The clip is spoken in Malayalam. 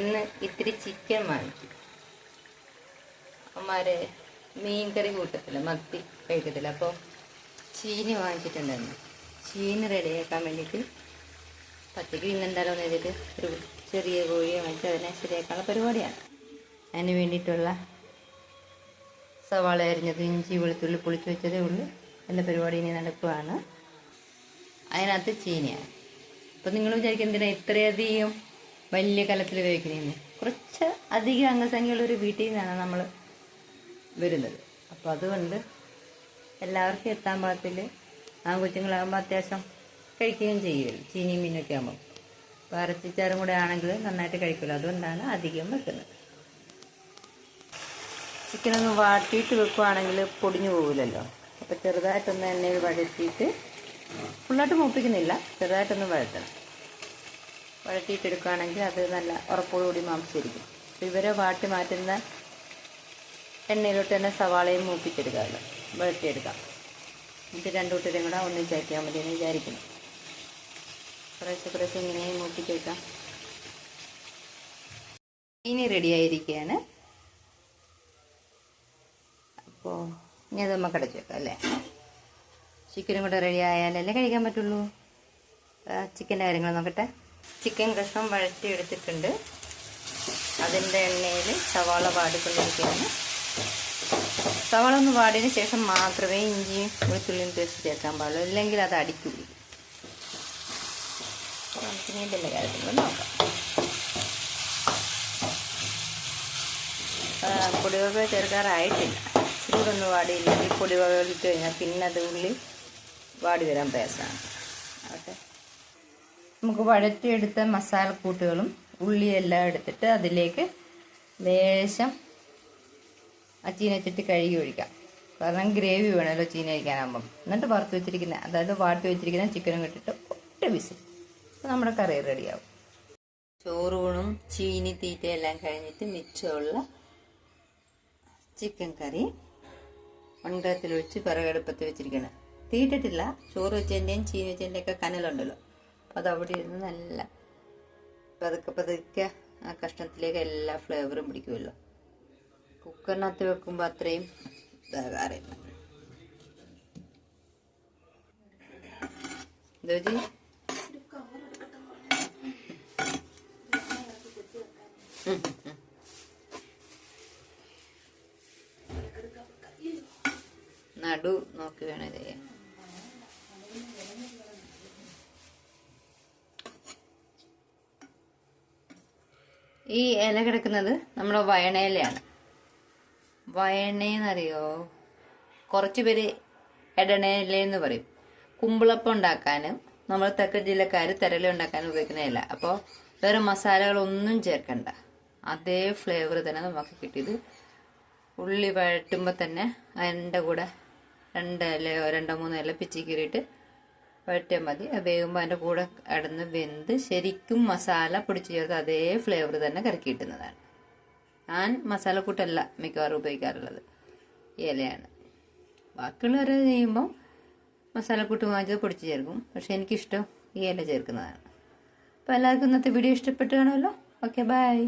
ഇന്ന് ഇത്തിരി ചിക്കൻ വാങ്ങിക്കും. അമ്മമാരെ മീൻ കറി കൂട്ടത്തില്ല മത്തി കഴിക്കത്തില്ല. അപ്പോൾ ചീനി വാങ്ങിച്ചിട്ടുണ്ടായിരുന്നു ചീനി റെഡിയാക്കാൻ വേണ്ടിയിട്ട് പച്ചക്ക് ഇന്നെന്തായാലും എന്ന് ഒരു ചെറിയ കോഴിയെ വാങ്ങിച്ച് അതിനെ ശരിയാക്കാനുള്ള പരിപാടിയാണ്. അതിന് വേണ്ടിയിട്ടുള്ള സവാള അരിഞ്ഞത് ഇഞ്ചി വെളുത്തുള്ളി പൊളിച്ച് വെച്ചതേ ഉള്ളൂ. എല്ലാ പരിപാടി ഇനി നടക്കുകയാണ് അതിനകത്ത് ചീനിയാണ്. അപ്പം നിങ്ങൾ വിചാരിക്കും എന്തിനാണ് ഇത്രയധികം വലിയ കലത്തിൽ വേവിക്കുന്നതെന്ന് കുറച്ച് അധികം അംഗസംഖ്യയുള്ള ഒരു വീട്ടിൽ നിന്നാണ് നമ്മൾ വരുന്നത്. അപ്പോൾ അതുകൊണ്ട് എല്ലാവർക്കും എത്താൻ പാകത്തിൽ ആൺകുച്ചുങ്ങളാകുമ്പോൾ അത്യാവശ്യം കഴിക്കുകയും ചെയ്യുമല്ലോ ചീനിയും മീനൊക്കെ ആകുമ്പോൾ അപ്പോൾ അരച്ചിച്ചാറും കൂടെ ആണെങ്കിൽ നന്നായിട്ട് കഴിക്കുമല്ലോ. അതുകൊണ്ടാണ് അധികം വെക്കുന്നത്. ചിക്കനൊന്ന് വാട്ടിയിട്ട് വെക്കുവാണെങ്കിൽ പൊടിഞ്ഞു പോകില്ലല്ലോ അപ്പോൾ ചെറുതായിട്ടൊന്ന് എണ്ണയിൽ വഴറ്റിയിട്ട് ഫുള്ളായിട്ട് മൂപ്പിക്കുന്നില്ല. ചെറുതായിട്ടൊന്ന് വഴറ്റണം. വഴറ്റിയിട്ടെടുക്കുകയാണെങ്കിൽ അത് നല്ല ഉറപ്പോടുകൂടി മാംസിരിക്കും ഇവരെ വാട്ടി മാറ്റുന്ന എണ്ണയിലോട്ട് തന്നെ സവാളയും മൂപ്പിച്ചെടുക്കാമല്ലോ. വഴറ്റിയെടുക്കാം. എന്നിട്ട് രണ്ടു കൂട്ടരും കൂടെ ഒന്നിച്ചാക്കിയാൽ മതി എന്ന് വിചാരിക്കുന്നു. കുറേശ്ശെ കുറേശ്ശെ ഇങ്ങനെ മൂപ്പിച്ചെടുക്കാം ഇനി റെഡി ആയിരിക്കുകയാണ്. അപ്പോൾ ഇനി അത് നമുക്ക് അടച്ചു വെക്കാം അല്ലേ? ചിക്കനും കൂടെ റെഡി ആയാലല്ലേ കഴിക്കാൻ പറ്റുള്ളൂ. ചിക്കന്റെ കാര്യങ്ങൾ നോക്കട്ടെ. ചിക്കൻ കഷ്ണം വഴറ്റി എടുത്തിട്ടുണ്ട് അതിന്റെ എണ്ണയിൽ സവാള വാടിക്കൊണ്ടിരിക്കുകയാണ്. സവാള ഒന്ന് വാടിയതിന് ശേഷം മാത്രമേ ഇഞ്ചിയും വെളുത്തുള്ളിയും പേസ്റ്റ് ചേർക്കാൻ പാടുള്ളൂ. ഇല്ലെങ്കിൽ അത് അടിക്കൂ നമുക്കിനി കാര്യത്തിൽ നോക്കാം. പൊടിവക ചേർക്കാറായിട്ടില്ല. ചൂടൊന്നും വാടിയില്ലെങ്കിൽ പൊടിവക ഇട്ട് കഴിഞ്ഞാൽ പിന്നെ അത് ഉള്ളി വാടി വരാൻ പ്രയാസമാണ്. ഓക്കെ. നമുക്ക് വഴറ്റിയെടുത്ത മസാലക്കൂട്ടുകളും ഉള്ളിയെല്ലാം എടുത്തിട്ട് അതിലേക്ക് ലേശം ആ കഴുകി ഒഴിക്കാം. കാരണം ഗ്രേവി വേണമല്ലോ ചീന കഴിക്കാനാകുമ്പം എന്നിട്ട് വറുത്ത് വെച്ചിരിക്കുന്ന അതായത് വാട്ടി വെച്ചിരിക്കുന്ന ചിക്കനും ഇട്ടിട്ട് ഒറ്റ വിസിൽ. അപ്പോൾ നമ്മുടെ കറി റെഡിയാവും. ചോറൂണും ചീനി തീറ്റയെല്ലാം കഴിഞ്ഞിട്ട് മിച്ചമുള്ള ചിക്കൻ കറി മൺകലത്തിലൊഴിച്ച് വിറകടുപ്പത്ത് വെച്ചിരിക്കണം തീയിട്ടിട്ടില്ല ചോറ് വെച്ചതിന്റെയും ചീനി വെച്ചതിന്റെയൊക്കെ കനലുണ്ടല്ലോ. അത് അവിടെ ഇരുന്ന് നല്ല പതുക്കെ പതുക്കെ ആ കഷ്ണത്തിലേക്ക് എല്ലാ ഫ്ലേവറും പിടിക്കുമല്ലോ കുക്കറിനകത്ത് വെക്കുമ്പോൾ അത്രയും ഇതാകാറില്ല ഉം. നടു നോക്കി വേണേ ചെയ്യാൻ. ഈ ഇല കിടക്കുന്നത് നമ്മുടെ വയണയിലയാണ്. വയണയെന്നറിയോ കുറച്ച് പേര് എടണയിലെന്ന് പറയും. കുമ്പിളപ്പം ഉണ്ടാക്കാനും നമ്മൾ തെക്കൻ ജില്ലക്കാർ തിരല ഉണ്ടാക്കാനും ഉപയോഗിക്കുന്ന ഇല. അപ്പോൾ വേറെ മസാലകളൊന്നും ചേർക്കണ്ട. അതേ ഫ്ലേവർ തന്നെ നമുക്ക് കിട്ടിയത്. ഉള്ളി വഴറ്റുമ്പോൾ തന്നെ അതിന്റെ കൂടെ രണ്ട് ഇലയോ രണ്ടോ മൂന്നോ ഇല പിച്ചി കീറിയിട്ട് വഴറ്റിയാൽ മതി. വേകുമ്പോൾ അതിന്റെ കൂടെ അടന്ന് വെന്ത് ശരിക്കും മസാല പൊടിച്ച് ചേർത്ത് അതേ ഫ്ലേവർ തന്നെ കറക്കി കിട്ടുന്നതാണ് ഞാൻ മസാലക്കൂട്ടല്ല മിക്കവാറും ഉപയോഗിക്കാറുള്ളത്. ഇലയാണ്. ബാക്കിയുള്ളവർ ചെയ്യുമ്പോൾ മസാലക്കൂട്ട് വാങ്ങിച്ചത് പൊടിച്ച് ചേർക്കും. പക്ഷെ എനിക്കിഷ്ടം ഈ ഇല ചേർക്കുന്നതാണ്. അപ്പോൾ എല്ലാവർക്കും ഇന്നത്തെ വീഡിയോ ഇഷ്ടപ്പെട്ട് കാണുമല്ലോ? Okay bye